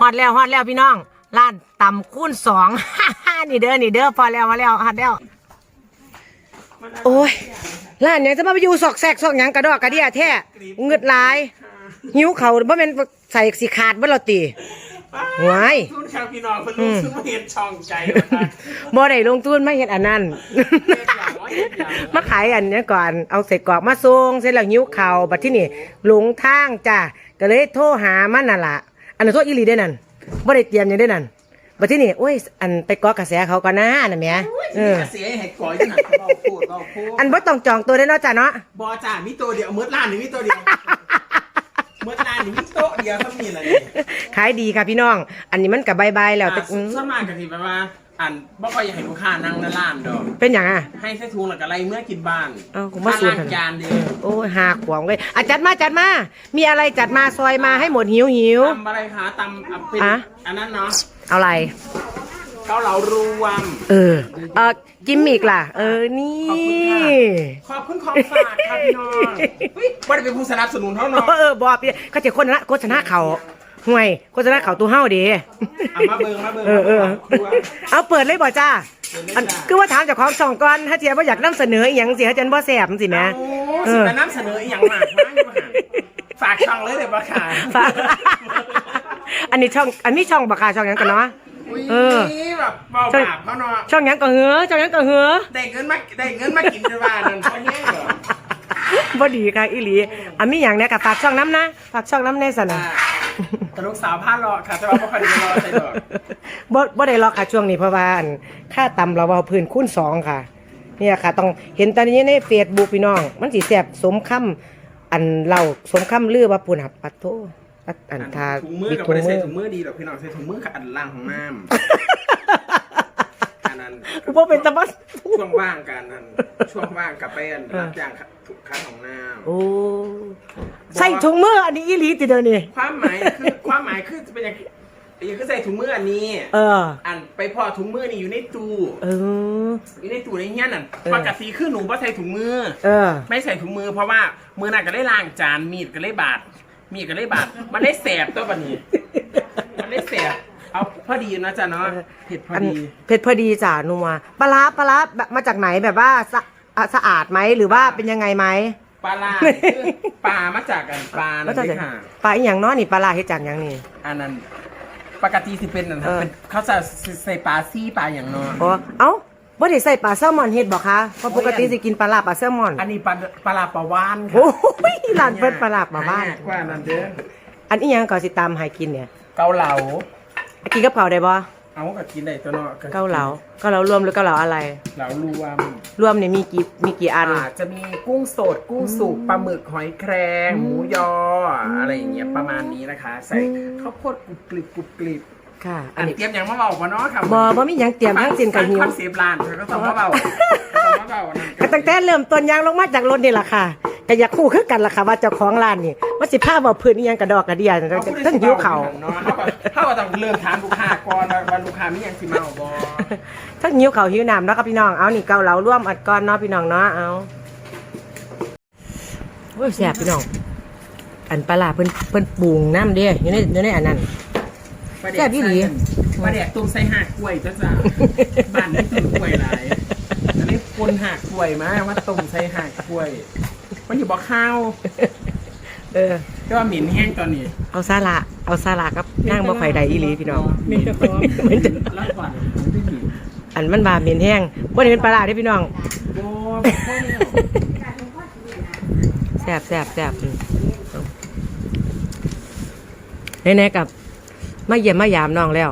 ฮอดแล้วฮอดแล้วพี่น้องร้านตำคูณสองนี่เด้อนี่เด้อพอแล้วพอแล้วฮอดแล้วโอ้ยร้านยังจะมาไปอยู่ซอกแซกซอกหยังกระดอกกระเดียแท้เงืดหลาย หิวเขาวบ่แม่นใส่สิขาดบ่ละติหวายทุนครับพี่น้องเพิ่นรู้สึกว่าเห็นช่องใจว่าท่านบ่ได้ลงทุนมาเฮ็ดอันนั้นเฮ็ดอย่างว่าเฮ็ดอย่างมาขายอันเนี้ยก่อนเอาใส่กรอกมาส่งเสร็จแล้วหิวข้าวบัดที่นี่หลงทางจ้ะก็เลยโทรหามันน่ะล่ะ อันนั้นโทรอีหลีได้นั่นบ่ได้เตรียมหยังได้นั่นบัดที่นี่โอ้ย อันไปกอกระแสเขาก่อนนะน่ะแหม่เออเสียให้ก่อยที่หันเบาพูดเบาพูดอันบ่ต้องจองตัวได้เนาะจ้ะเนาะ บอจ่ามีตัวเดียวเมื่อร้านนี่มีตัวเดียวเมื่อร้านนี่มีโต๊ะเดียวเท่านี้แหละนี่ขายดีค่ะพี่น้อง อันนี้มันก็บายๆแล้วแต่อ่าส่วนมากก็สิแบบว่า อันบ่ค่อยอยากให้ลูกค้านั่งในร้านดอก เป็นหยังอะ ให้ใส่ถุงแล้วก็ไล่เมื่อกินบ้านเอ้าผมว่าสูค่าตรล้างจานเด้โอ้ยหาขวางเว้ยอะจัดมาจัดมา มีอะไรจัดมาซอยมาให้หมดหิวหิว ตำอะไรคะตำอะเป็นอะ อันนั้นเนาะเอาอะไร เกาเหลารวม เออ เออกิมมิกล่ะ เออ นี่ ขอบคุณค่ะ ขอบคุณของฝากครับพี่น้องไม่ได้เป็นผู้สนับสนุนเท่าเอน้องอเออบอพี่เขาจะโฆษณาโฆษณาเขา ห่วยโฆษณาเขาตัวเฮาเดี เอามาเบิ่งมาเบิ่งเออเออครัวเอาเปิดเลยบ่จ้าเปิดเลยอันจ้ะคือว่าถามเจากของช่องก่อนถ้าเจียว่าอยากนำเสนออหย่างสิเขาจะบ่แซ่บจังสิแหม่โอ้เอสิอ มานำเสนออีหยังมากมากมากฝากช่องเลยเดี๋ยวมาขายฝากอันนี้ช่องอันนี้ช่องบักคาช่องหยังกันเนาะ เออนี่แบบเบาบาปเขาเนาะช่องหยังก็เหือช่องหยังก็เหือ ได้เงินมาได้เงินมากินในบ้านนั่นเพราะแห้งเหรอบ่ดีค่ะอีหลีอันมีหยังเนี่ยก็ฝากช่องน้ำนะฝากช่องน้ำแน่สนะ อ่า ตลกสาวผ้าเลาะค่ะแต่ว่าไม่ค่อยได้รอใส่ดอกบ่บ่ได้ล็อกค่ะช่วงนี้เพราะว่าอันค่าตำเราเอาพื้นคูณสองค่ะ เนี่ยค่ะ ต้องเห็นตอนนี้ในเฟซบุ๊กพี่น้อง มันสิแซ่บสมคำอันเราสมคำลือว่าปุ่นหับปัดโทอัดอันทาถุงมือบิดกับถุไม่งได้มืใส่อถุงมือดีหรอกพี่น้องใส่ถุงมือกับอันล่างของน้ำอันนั้นคือบ่เป็นตะบัสช่วงว่างกันนั่นช่วงว่างกับไปอันรับจ้างทุกครั้งของน้โอ้ใส่ถุงมืออันนี้อีหลีติเดียวนี่ำความหมายคือความหมายคือจะเป็นอย่างอย่างคือใส่ถุงมืออันนี้เออ อันไปพอถุงมือนี่อยู่ในตู้เออ อยู่ในตู้ในเงี้ยนั่นเออปกติคือหนูว่าใส่ถุงมือ เออ ไม่ใส่ถุงมือเพราะว่ามือหนักก็ได้ล้างจานมีดก็ได้บาดมีดก็ได้บาดมันได้แสบตัวบันนี้มันได้แสบเอาพอดีนะจ๊ะเนาะเผ็ดพออันดีเผ็ดพอดีจ้ะนัวปลาร้าปลาร้าแบบมาจากไหนแบบว่าสะ อะสะอาดไหมหรือว่าเป็นยังไงไหม ปลาล่าคือปลามาจากกันปลาแล้นั่วนจะเลยค่ะปลาอีหยังเนาะนี่ปลาร้าเฮ็ดจากหยังนี่ อันนั้นปกติสิเป็นอันนั้นเออ เป็นเขาจะใส่ปลาซี่ปลาอย่างเนาะอ๋อเอ้าบ่ได้ใส่ปลาแซลมอนเฮ็ดบ่คะเพราะปกติสิกินปลาลาปลาแซลมอนอันนี้ปลาปลาลาปลาวานค่ะโอ้ยร้านเปิดปลาลาปลาบ้าน หยกกว่านั้นเด้ออันอีหยังก็สิตามให้กินเนี่ย เกาเหลากินกับเผาวได้บ่ เอากับกินได้ตัวเนาะเกาเหลาเกาเหลารวมหรือเกาเหลาอะไรเหลารวมรวมเนี่ยมีกี่มีกี่อัน อ่าจะมีกุ้งสดกุ้งสุกปลาหมึกหอยแครงหมูยออะไรอย่างเงี้ยประมาณนี้นะคะ ใส่ข้าวโพดกรุบกริบกรุบกริบค่ะ อัอันนนี้เตรียมอย่างมาเบาปะเนาะค่ะบ่บ่มีหยังเตรียมทั้งสิ้นกับหิว คอนเซปต์ร้านเธอก็ต้องมาเบาต้องมาเบานั่นก็ตั้งแต่เริ่มต้นยางลงมาจากรถนี่ล่ะค่ะก็อยากคู่คือกันล่ะค่ะว่าเจ้าของร้านนี่ ว่าสิพาเว้าพื้นอีหยังกระดอกกระเดียเขาพูดได้ทั้งหิวข้าวเนาะเขาแบบเขาก็ต้องเริ่มถามลูกค้าก่อนว่าลูกค้ามีอย่างสิเมาบ่ทั้งหิวข้าวหิวน้ำเนาะครับพี่น้องเอานี่เกาเหลาร่วมอัดก้อนเนาะพี่น้องเนาะเอาโอ้ยแซ่บพี่น้อง อันปลาร้าเพิ่นเพิ่นปรุงน้ำเด้อยู่ในอยู่ในอันนั้น แซ่บอีหลีปลาแดกต้มใส่หักกล้วยจ้ะจ้ะบ้านนี้ต้นกล้วยหลายอันนี้คนหักกล้วยมาว่าต้มใส่หักกล้วยมันอยู่บ่ข้าว เออก็ว่าหมิ่นแห้งตอนนี้เอาซาลาเอาซาลากับนั่งบ่ไฟใดอีหลีพี่น้องหมิ่นจะพร้อมเหม็นจะแล้วก่อนไม่หมิ่นอันมันบาเหม็นแห้งบ่ได้เป็นปลาร้าเด้พี่น้องโอ้พ่อเนี่ยแซ่บแซ่บแซ่บอืมเอาแน่ๆกับมาเยี่ยมมายามน้องแล้ว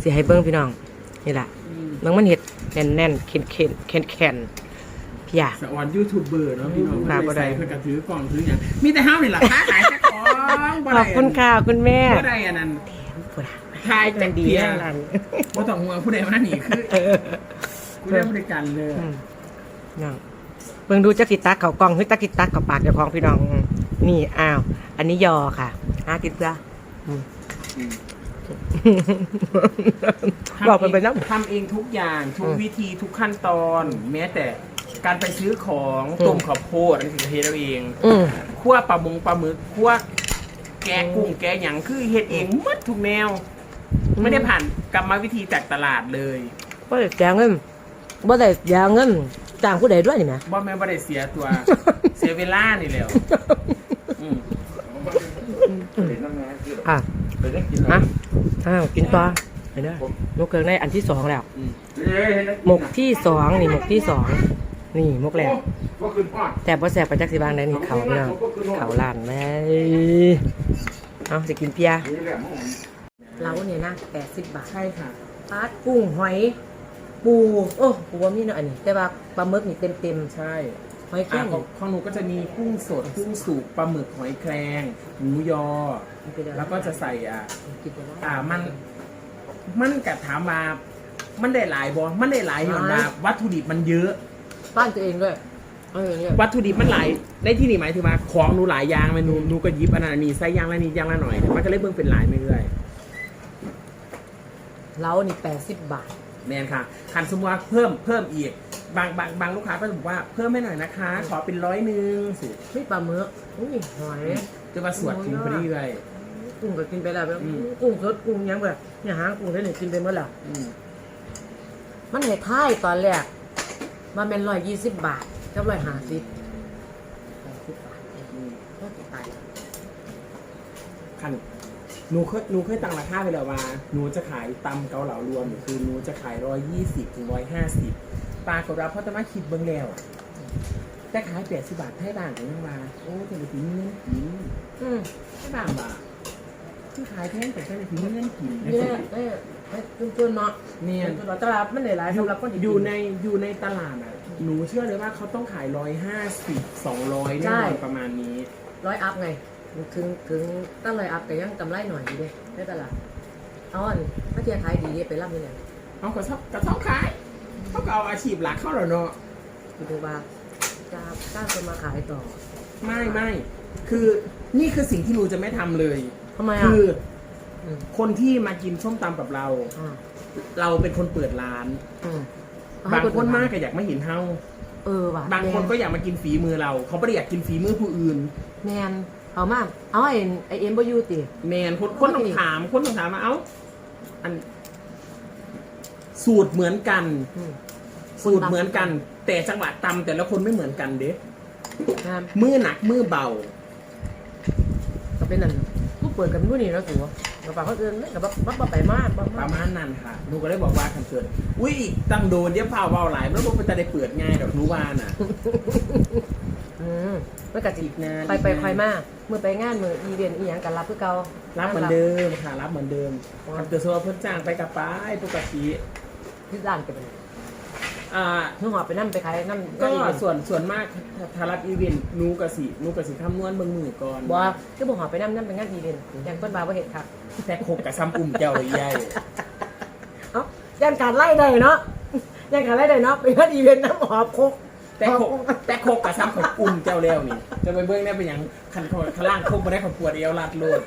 สิให้เบิ่งพี่น้องนี่ล่ะน้องมันเฮ็ดแน่นๆเข็นๆแข็งๆ พี่ยาสวรรค์ยูทูบเบอร์เนาะพี่น้องมาบ่ได้ เพื่อกระถือกล่องถืออย่างมีแต่ห้าวนี่แหละค้าขายแค่ของบ่ขได้อบคุณค่ะคุณแม่บ่ได้อันนั้นพูดอะทายจังดีเพียแน่นอนบ่ต้องห่วงผู้ใดมาหนีคือผู้ใดบริการเลยอืมน้องเบิ่งดูจักสิตักเขากล้องหรือจักสิตักเขาปากเจ้าของพี่น้องอืมนี่อ้าว อันนี้ยอค่ะหากินเพื่ออืมบอกมันไปน้ำทำเองทุกอย่างทุกอืมวิธีทุกขั้นตอน แม้แต่ การไปซื้อของอืมต้มข้าวโพดอันนี้คือเทเราเองอืม คั่วปลาหมงปลาหมึกคั่วแกะกุ้งแกะหยังคือเฮ็ดเองหมดทุกแนว ไม่ได้ผ่านกรรมวิธีจากตลาดเลยบ่ได้แจงเงินบ่ได้แจงเงินจ้างผู้ใดด้วยนี่แหม บ่แม่นบ่ได้เสียตัว เสียเวลานี่แหล้วอืมอะไปได้กินอะอ้าวกินต่อเห็นเด้อหมกเกิงในอันที่สองแล้ว อืมหมกที่สองนี่หมกที่สอง นี่หมกแล้วก็ขึ้นพอดแต่บ่แซ่บไปจักสิบางได้นี่เขาเนาะเขาล้านแม่เอาสิกินเปียนี่แหละมึงเราเนี่ยนะ80บาทใช่ค่ะปลากุ้งหอย ปูโอ้ปูว่ามีเนาะอันนี้ แต่ว่าปลาหมึกนี่เต็มเต็มใช่ๆหอยแครอ่างของของหนูก็จะมีกุ้งสดกุ้งสุกปลาหมึกหอยแครงหมูยอ แล้วก็จะใส่อ่ากินไปแล้วอ่ามันมันกับถามมามันได้หลายบอมันได้หลายอย่างนะวัตถุดิบมันเยอะ บ้านตัวเองด้วยเออเนี่ยวัตถุดิบมันหลายในที่นี่หมายถึงว่าของหนูหลายอย่างมันหนูหนูก็หยิบอันนั้นอันนี้ใส่อย่างละนิดอย่างละหน่อย มันก็เลยเบิ่งเป็นหลายไม่เรื่อยเรานี่80บาท แมนค่ะคันสมมติว่าเพิ่มเพิ่มอีก บางบางบางลูกค้าก็จะบอกว่าเพิ่มให้หน่อยนะคะ ขอเป็นร้อยหนึ่งสิเฮ้ยปลาหมึกอุ้ยหอยจะมาสวดถุงไปเรื่อย กุ้งก็กินไปแล้วแบบอืม กุ้งสดกุ้งหยังแบบเนี่ยหางกุ้งได้เนี่ยกินไปหมดแล้วอืม มันให้ท้ายตอนแรก มันเป็นร้อยยี่สิบบาทกับร้อยห้าสิบแปดสิบบาทเองอืมก็จะตายคันหนูเคยหนูเคยตั้งราคาไปแล้วว่าหนูจะขายตำเกาเหลารวมคือหนูจะขายร้อยยี่สิบถึงร้อยห้าสิบปรากฏว่าพอจะมาคิดเบิ้งแล้วอะแต่ขายแปดสิบบาทให้บ้านถึงยังมาโอ้จะไปถึงเงินกินอืมให้บ้านบ่าที่ขายแพงแต่จะไปถึงเงินกินเนี่ยเนี่ย ให้จุนๆเนาะเนี่ยจุนๆเนาะตลาดมันได้หลายอยู่สำหรับคนที่อยู่ในอยู่ในตลาดอะหนูเชื่อเลยว่าเขาต้องขายร้อยห้าสิบสองร้อยแน่นอนประมาณนี้ร้อยอัพไงถึงถึงตั้งร้อยอัพแต่ยังกำไรหน่อยอยู่เด้ในตลาดเอาอันถ้าเทียขายดีไปรับนี่แหละเอาก็ชอบก็ชอบขายเขาก็เอาอาชีพหลักเข้าแล้วเนาะคือว่าจะจ้างคนมาขายต่อ ไม่ไม่คือนี่คือสิ่งที่หนูจะไม่ทำเลยทำไมอะคือ มคนที่มากินส้มตำกับเราอ่าเราเป็นคนเปิดร้าน อืมบางคนมากก็อยากไม่เห็นเฮาเออว่ะบางคนก็อยากมากินฝีมือเรา เขาไม่ได้อยากกินฝีมือผู้อื่น แมนเอามากเอาไอ้ไอเอ็มบอยูติ แมนคนคนต้องถามคนต้องถามว่าเอ้าอัน สูตรเหมือนกัน อืม สูตรเหมือนกัน แต่จังหวะตำแต่ละคนไม่เหมือนกันเด้งามมือหนักมือเบา ก็เป็นนั่นผู้เปิดกันผู้นี่แล้วสั วกับฝากเขาเอินไม่กับบับไปมากบับปมาระกมาณนั้นค่ะหนูก็เลยบอกว่าคันเกิดอุ้ยอีกตั้งโดนเดี๋ยวพาเบาหลายมันก็จะได้เปิดง่ายดอกหนูว่าน่ะ อืมมันกะจิอีกนานไปไปอีกนาน คอยมากเมื่อไปงานมืออีเวนต์อีหยังกันรับเพื่อเก่ารับเหมือนเดิมค่ะรับเหมือนเดิมคันเกิดสมมติว่าเพิ่นจ้างไปกับป้ายปกติที่ร้านกันไปเลย อ่านึกหอบไปนั่นไปขายนั่นก็อีเวนต์ส่วนส่วนมากถ้ารับอีเวนต์หนูกะสิหนูกะสิคำนวณเบิ่งมือก่อนบอกว่าก็บอกหอบไปนั่นนั่นเป็นงานอีเวนต์อย่างต้นบาว่าเห็ดครับแต่คบกับซ้ำอุ่มเจ้าเลยยายเอ้าย่านการไล่ได้เนาะย่านการไล่ได้เนาะเป็นงานอีเวนต์น้ำหอบคกแต่คบแต่คบกับซ้ำของอุ่มเจ้าแล้วนี่ จะไปเบิ่งได้เป็นหยังคันเขาข้างล่างคบมาได้ของปวดเอวลัดโลด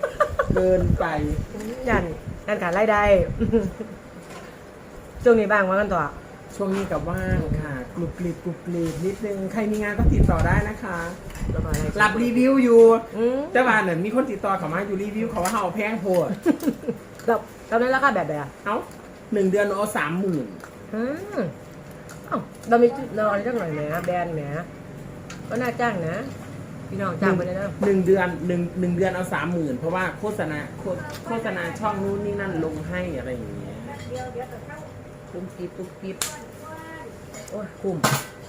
เดินไปย่านย่านการไล่ได้ช่วงนี้บ้างว่ากันต่อ ช่วงนี้กับว่างค่ะกรุบกริบกรุบกริบนิดนึงใครมีงานก็ติดต่อได้นะคะแล้วก็อะไรรับรีวิวอยู่อืมแต่ว่าเนี่ยมีคนติดต่อเข้ามาอยู่รีวิวเขาว่าเขาเอาแพงโพดเราเราได้ราคาแบบไหนอะเอ้าหนึ่งเดือนเอาสามหมื่นอืมเอ้าเรามีเราอะไรจังหน่อยแหมแบรนด์แหมก็น่าจ้างนะ พี่น้องจ้างไปเลยนะหนึ่งเดือนหนึ่งหนึ่งเดือนเอาสามหมื่นเพราะว่าโฆษณาโฆโฆษณาช่องนู้นนี่นั่นลงให้อะไรอย่างเงี้ย ปุ๊บปิ๊บปุ๊บปิ๊บโอ้ยคุ้ม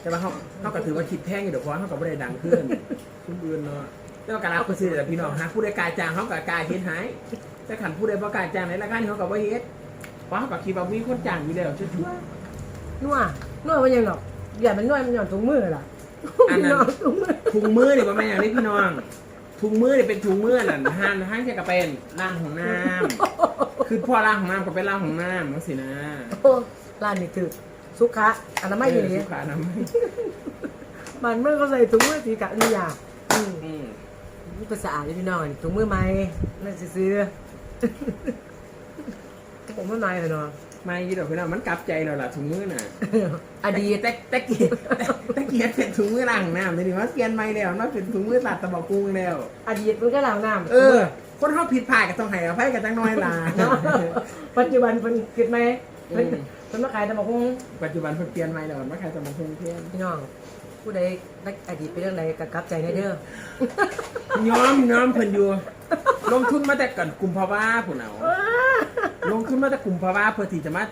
แต่ว่าเขาเขาก็ถือว่าคิดแพงอยู่เดี๋ยวเพราะว่าเขาก็ไม่ได้ดังขึ้นคุณเบือนเนาะแต่ว่าการรับก็ซื้อแต่พี่น้องฮะผู้ใดกล้ายจ้างเขาก็กล้ายเฮ็ดให้แต่ขันผู้ใดประกล้ายจ้างในรายการนี้เขาก็บ่เฮ็ดเพราะเขาก็คิดว่ามีคนจ้างอยู่แล้วเชื่อนัวนัวมันยังหรอกอย่ามันนัวมันหย่อนถุงมือล่ะอันนั้นพี่องถุงมือถุงมือเนี่ยมันไม่อย่างนี้พี่น้องถุงมือเนี่ยเป็นถุงมือนั่นห้างห้างแค่กระเป็นล่างของน้ำ คือพ่อล่างของน้ำก็เป็นล่างของน้ำมันสินะโอ้ร้านนี้ถือสุขะอันนั้นไม่ดีเออสุขาน้ำไม่มันเมื่อเขาใส่ถุงมือสีกะนี่อยากอืมอืมนี่ภาษาอาเลยพี่น้องถุงมือไหมนั่นซื้อๆผมไม่ไหมเลยเนาะ ไม่ยี่ดอกพี่น้องมันกลับใจเราล่ะถุงมือน่ะอดีตแต่แต่เกียแต่เกียเป็นถุงมือล่างของน้ำแต่นี่ว่าเกียนไม่แล้วเนาะเป็นถุงมือตัดตะบอกกุ้งแล้ว อดีตมันก็ล้างน้ำเออ คนเขาผิดพลาดก็ต้องให้อภัยกันตั้งน้อยล่ะเนาะปัจจุบันเพิ่นคิดไหมเพิ่นอืมเพิ่นมาขายตำบักหุ่งปัจจุบันเพิ่นเปลี่ยนใหม่แล้วมาใครจะมาเพิ่มเพื่อนพี่น้องผู้ใดนักอดีตเป็นเรื่องใดก็กลับใจในเด้อ ย้อมย้อมเพิ่นอยู่ ลงทุนมาแต่ก่อนกลุ่มภาวะผู้เอาลงทุนมาแต่กลุ่มภาวะเพื่อที่จะมา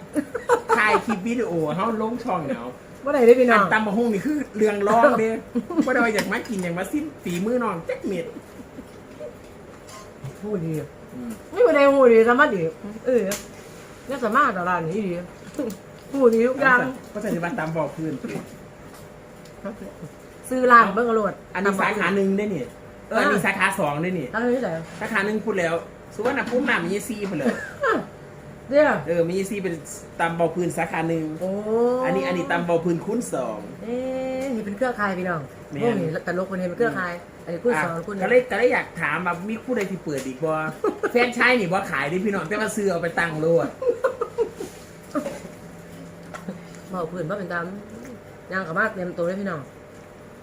ถ่ายคลิปวิดีโอเฮาลงช่องเนาะบ่ได้เด้อพี่น้อัอนงตำมะฮุ่งนี่คือเรื่องร้องเด้บ่ได้ว่าอยากมากินอยากมาซิมฝีมือน้องจักเม็ด ผู้ดีไม่บ่ได้ผู้ดีสามารถดีเออเนี่ยสามารถต่อร้านนี้ดีผู้ดีทุกอย่างก็จะมาตำบอกพื้น ซื้อร้านเบิ่งเอาโลดอันนี้สาขาหนึ่งได้นี่เอออันนี้สาขาสองได้นี่ตั้งที่ไหนสาขาหนึ่งพูดแล้วสุวรรณภูมิน่ะมียี่ซี่ไปเลยเด้อเออมียี่ซี่เป็นตำเบาพื้นสาขาหนึ่งโอ้อันนี้อันนี้ตำเบาพื้นคูณสองเอ๊ะ นี่เป็นเครือข่ายพี่น้องแม่น พวกนี้ตลกคนนี้เป็นเครือข่าย อันนี้คุณสอนคุณก็เลยก็เลยอยากถามว่ามีผู้ใดที่เปิดอีกบ่ แฟนชายนี่บ่ขายดิพี่น้องแต่ว่าซื้อเอาไปตั้งโลดบอกเพื่อนว่าเป็นตามย่างกับมาเตรียมตัวเลยพี่น้อง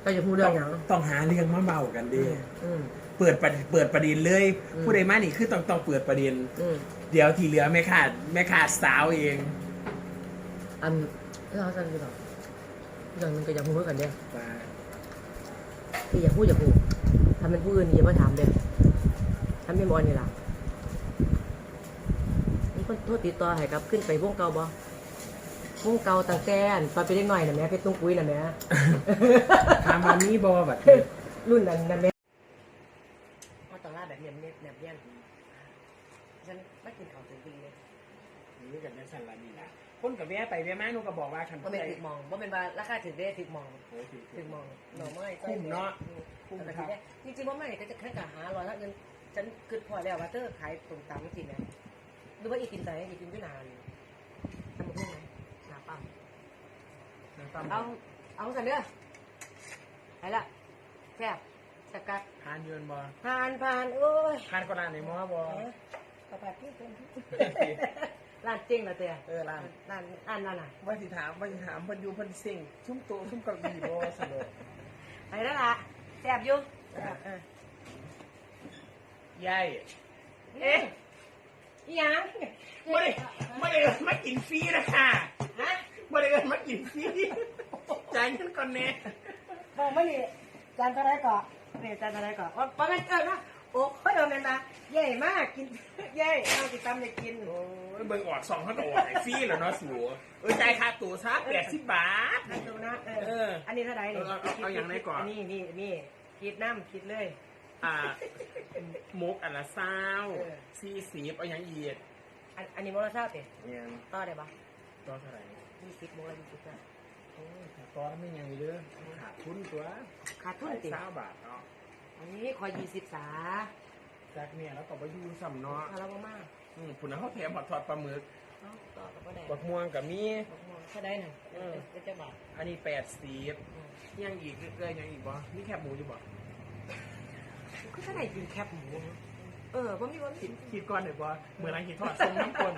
ก็จะพูดเรื่องอย่างต้องหาเรื่องมาเมากันดิอืม เปิดประเปิดประเด็นเลย อืม ผู้ใดมานี่คือต้องต้องเปิดประเด็น อืมเดี๋ยวที่เหลือแม่ขาดแม่ขาดสาวเอง อันเราสั่นพี่น้อง อย่างหนึงก็อยากพูดกันเด้อว่าพี่อยากพูดอยากพูดทำเป็นผู้อื่นอย่ามาถามเด้อทำเป็นบอลนี่ล่ะนี่คนโทษติดต่อให้กลับขึ้นไปวงเก่าบ่วงเก่าตั้งแต่อันตอนไปเล็กหน่อยน่ะแม่เพชรตุ้งปุ้ยน่ะแม่ถามว่ามีบอแบบรุ่นนั้นนะแม่มาต่อล่าแบบเนียบเนียบเนียบเนียบฉันไม่กินข้าวถึงปีเลยนี่กับแม่สันลานี่ละ คนกับแม่ไปแม่แม่นูก็บอกว่าคันว่าเป็นถึกมองว่าเป็นว่าราคาถึงได้ถึกมองโอ้ยถึกมองหน่อไม้คุ้มเนาะคุ้มคุ้มนะคครัรับบจริงๆว่าไม่ก็จะแค่กะหาร้อยละเงินฉันคิดพอแล้วว่าเธอขายตรงตามจริงนะหรือว่าอีกินใจอีกินที่นานทำมาเพื่อไหมหนาปั๊มเอาเอาสันเด้อไปละแซ่บจักกัดทานยืนบอผ่านผ่านโอ้ยทานก็ร้านในมอบอกระปาที่เป็น ร้านเจ๊งละเตี้ยเออร้าน ร้านอันนั่นน่ะว่าสิถามว่าสิถามเพิ่นอยู่เพิ่นเซ็งชุ่มโตะชุ่มกระบี่บอสนุกไปแล้วล่ะแซ่บอยู่เออยายเอ๊ะอีหยังไม่ได้ไม่ได้เอิ้นมากินฟรีนะค่ะฮะไม่ได้เอิ้นมากินฟรีจ่ายเงินก่อนแน่บอกไม่ดีจานเท่าไรก่อนเนี่ยจานเท่าไรก่อนว่าว่ามันเกิดนะโอ้ยเอาเงินมาใหญ่มากกินใหญ่เอาติดตามเลยกินโอ้ย เบิ่งออกสองเขาก็ออกให้ฟรีแล้วเนาะสัวเออจ่ายค่าตั๋วซะแปดสิบบาทอันดูนะเอเออออันนี้เท่าไรนี่เอาเอาเอาอย่างไหนก่อน นี่นี่นี่คิดน้ำคิดเลย อ่ามุกอันละเศร้าเออ สี่สิบเอาอย่างอีกอันอันนี้โมลชาติเนี่ยต่อได้ปะต่อเท่าไหร่ยี่สิบโมลยี่สิบนะโอ้ยต่อไม่ยังเยอะขาดทุนตัวขาดทุนติเศร้าบาทเนาะอันนี้คอยยี่สิบสาจากเนี่ยแล้วก็ไปยูสำเนาะถ้าเราบ่มาก อืมผุนเขาแถมผัดทอดปลาหมึกเนาะต่อกับบ่ได้บักม่วงกับมี บักม่วงถ้าได้หน่อยเออเป็นเจ้าบาทอันนี้แปดสิบยังอีกเอ้ยยังอีกบ่มีแคบหมูอยู่บ่ก็ถ้าได้กินแคบหมูเออว่ามีว่าคิดคิดก่อนเดี๋ยวบ่เมื่อไรคิดทอดส้มน้ำคน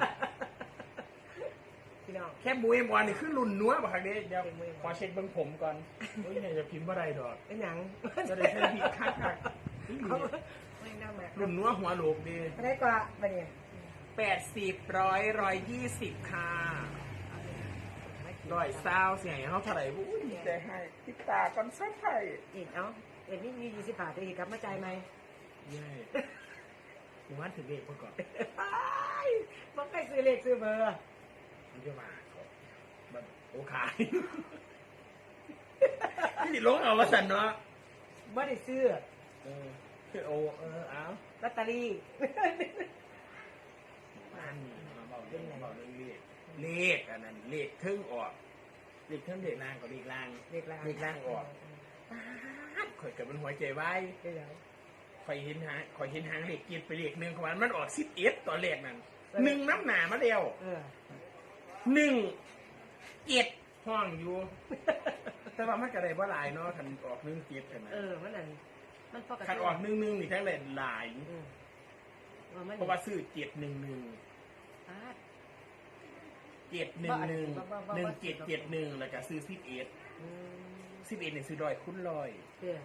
พี่น้อง แคบหมูเอ็มวอนนี่คือรุ่นนัวบ่ครับเด้เดี๋ยวแคบหมูเอ็มวอนขอเช็คเบิ่งผมก่อนโอ้ยเนี่ยจะพิมพ์ว่าไรดอกเป็นหยังจะได้ใช้ผิดคักคักอีหลีไม่น่ามารุ่นนัวหัวโหลกดีไม่ได้กว่าไปเนี่ย แปดสิบร้อยร้อยยี่สิบค่ะร้อยเศร้าเสียงเขาเท่าไหร่อุ้ยดีใจให้ติดตาก่อนสักไทยอีกเอ้าเอ็นนี่มียี่สิบบาทอีกกลับมาจ่ายไหมเย้ผมว่าถึงเด็กมาก่อนมันไปซื้อเลขซื้อเบอร์มันจะมาก่อนแบบโอขายนี่ลงเอาวสันเนาะไม่ได้ซื้อเออคือโอเออเอาลอตเตอรี่บ้านนี่มาเบาเรื่องเบาเรื่องเลขเลขอันนั้นเลขครึ่งออกเลขครึ่งเลขล่างกับเลขล่างเลขล่างเลขล่างออกข่อยเกิดเป็นหัวใจไว้เดี๋ยวข่อยเห็นหางข่อยเห็นหางเลขเกียรไปเลขหนึ่งของมันมันออกสิบเอ็ดตอนเลขนั้นหนึ่งน้ำหนามาเดียวเออหนึ่งเจ็ดห้องอยู่ แต่ว่ามันก็ได้ว่าหลายเนาะคันออกหนึ่งเจ็ดกันนะเออมันนั่นมันปกติคันออกหนึ่งหนึ่งนี่ทั้งเลยหลายอืมว่ามันเพราะว่าซื้อเจ็ดหนึ่งหนึ่ง อ่าเจ็ดหนึ่งหนึ่งบ้าบ้าบ้าหนึ่งเจ็ดเจ็ดหนึ่งแล้วก็ซื้อสิบเอ็ดอืมสิบเอ็ดเนี่ยซื้อร้อยคุ้นร้อยเดี๋ยว